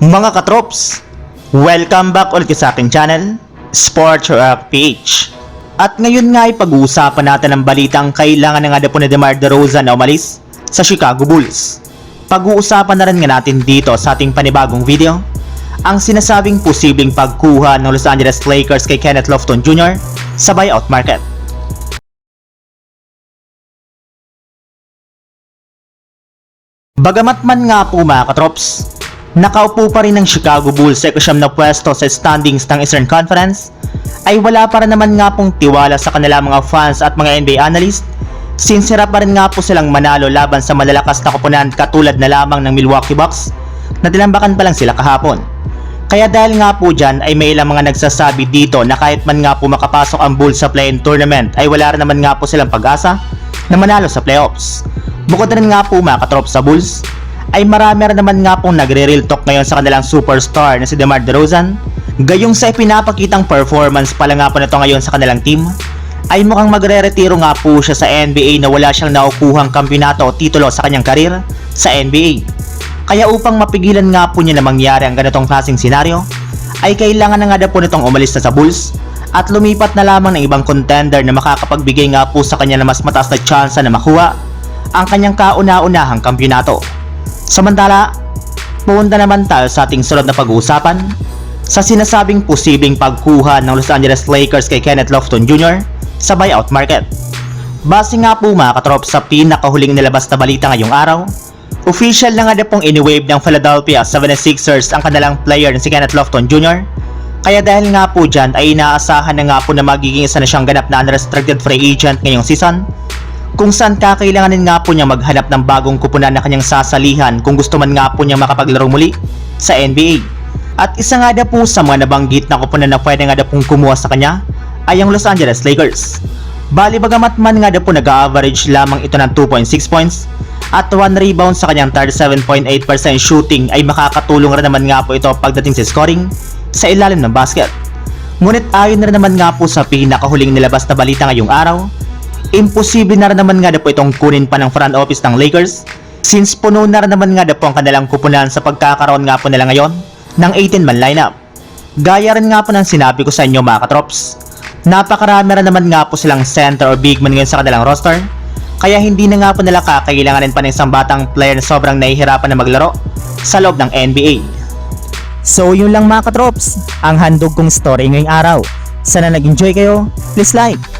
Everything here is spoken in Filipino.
Mga katrops, welcome back ulit sa aking channel, Sports Rock PH. At ngayon nga ay pag-uusapan natin ang balitang kailangan na nga po ni DeMar DeRozan na umalis sa Chicago Bulls. Pag-uusapan na rin nga natin dito sa ating panibagong video, ang sinasabing posibleng pagkuha ng Los Angeles Lakers kay Kenneth Lofton Jr. sa buyout market. Bagamat man nga po mga katrops, nakaupo pa rin ng Chicago Bulls sa ikasyam na pwesto sa standings ng Eastern Conference, ay wala pa rin naman nga pong tiwala sa kanila mga fans at mga NBA analyst since hirap pa rin nga po silang manalo laban sa malalakas na koponan katulad na lamang ng Milwaukee Bucks na tinambakan pa lang sila kahapon. Kaya dahil nga po dyan ay may ilang mga nagsasabi dito na kahit man nga po makapasok ang Bulls sa play-in tournament ay wala rin naman nga po silang pag-asa na manalo sa playoffs. Bukod rin nga po mga katrop sa Bulls, ay marami rin naman nga pong nagre-real talk ngayon sa kanilang superstar na si DeMar DeRozan. Gayong sa ipinapakitang performance pala nga po nito ngayon sa kanilang team, ay mukhang magre-retiro nga po siya sa NBA na wala siyang nakukuhang kampyonato o titulo sa kanyang karir sa NBA. Kaya upang mapigilan nga po niya na mangyari ang ganitong klaseng senaryo, ay kailangan na nga po nitong umalis na sa Bulls at lumipat na lamang ng ibang contender na makakapagbigay nga po sa kanya na mas mataas na tsansa na makuha ang kanyang kauna-unahang kampyonato. Samantala, pumunta naman tayo sa ating sunod na pag-uusapan sa sinasabing posibleng pagkuha ng Los Angeles Lakers kay Kenneth Lofton Jr. sa buyout market. Base nga po mga katrop sa pinakahuling nilabas na balita ngayong araw, official na nga na pong iniwave ng Philadelphia 76ers ang kanilang player na si Kenneth Lofton Jr. Kaya dahil nga po dyan ay inaasahan na nga po na magiging isa na siyang ganap na unrestricted free agent ngayong season kung saan kakailanganin nga po niya maghanap ng bagong kupunan na kanyang sasalihan kung gusto man nga po niya makapaglaro muli sa NBA. At isa nga na po sa mga nabanggit na kupunan na pwede nga na pong kumuha sa kanya ay ang Los Angeles Lakers. Bali bagamat man nga na po nag-average lamang ito ng 2.6 points at 1 rebound sa kanyang 37.8% shooting ay makakatulong rin naman nga po ito pagdating sa scoring sa ilalim ng basket. Ngunit ayon na rin naman nga po sa pinakahuling nilabas na balita ngayong araw, imposible na rin naman nga na po itong kunin pa ng front office ng Lakers since puno na rin naman nga na po ang kanilang kupunan sa pagkakaroon nga po nila ngayon ng 18-man lineup. Gaya rin nga po ng sinabi ko sa inyo mga katrops, napakarami rin naman nga po silang center or big man ngayon sa kanilang roster kaya hindi na nga po nila kakailanganin pa ng isang batang player na sobrang nahihirapan na maglaro sa loob ng NBA. So yun lang mga katrops, ang handog kong story ngayong araw. Sana nag-enjoy kayo, please like